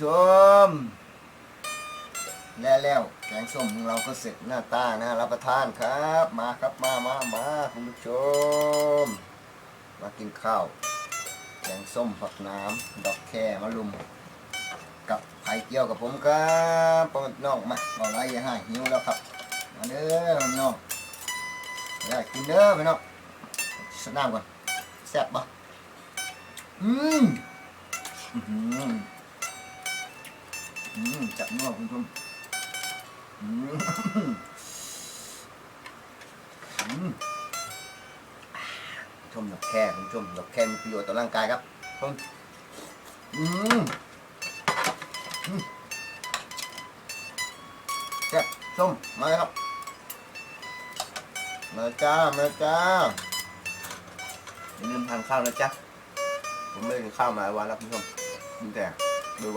ชม แล้วแล้วแกงส้มของเราก็เสร็จหน้าตานะรับประทานครับ มาครับมามามาคุณผู้ชม มากินข้าว แกงส้มผักน้ำดอกแค่มะลุม กับไข่เจียวกับผมครับพ่อแม่พี่น้องมาเอาไรอย่าให้หิวแล้วครับ มาเด้อพี่น้องได้กินเด้อพี่น้องสน้ำก่อนแซ่บปะอืมอื้อหืออืม จับนัวคุณผู้ชมอืมอืมชมดอกแค่คุณผู้ชมดอกแค่มีประโยชน์ต่อร่างกายครับผมอืมแซ่บส้มมาเลยครับ มาจ้า มาจ้าอย่าลืมทานข้าวนะจ๊ะ ผมไม่ได้กินข้าวมาหลายวันแล้วคุณผู้ชมกินแต่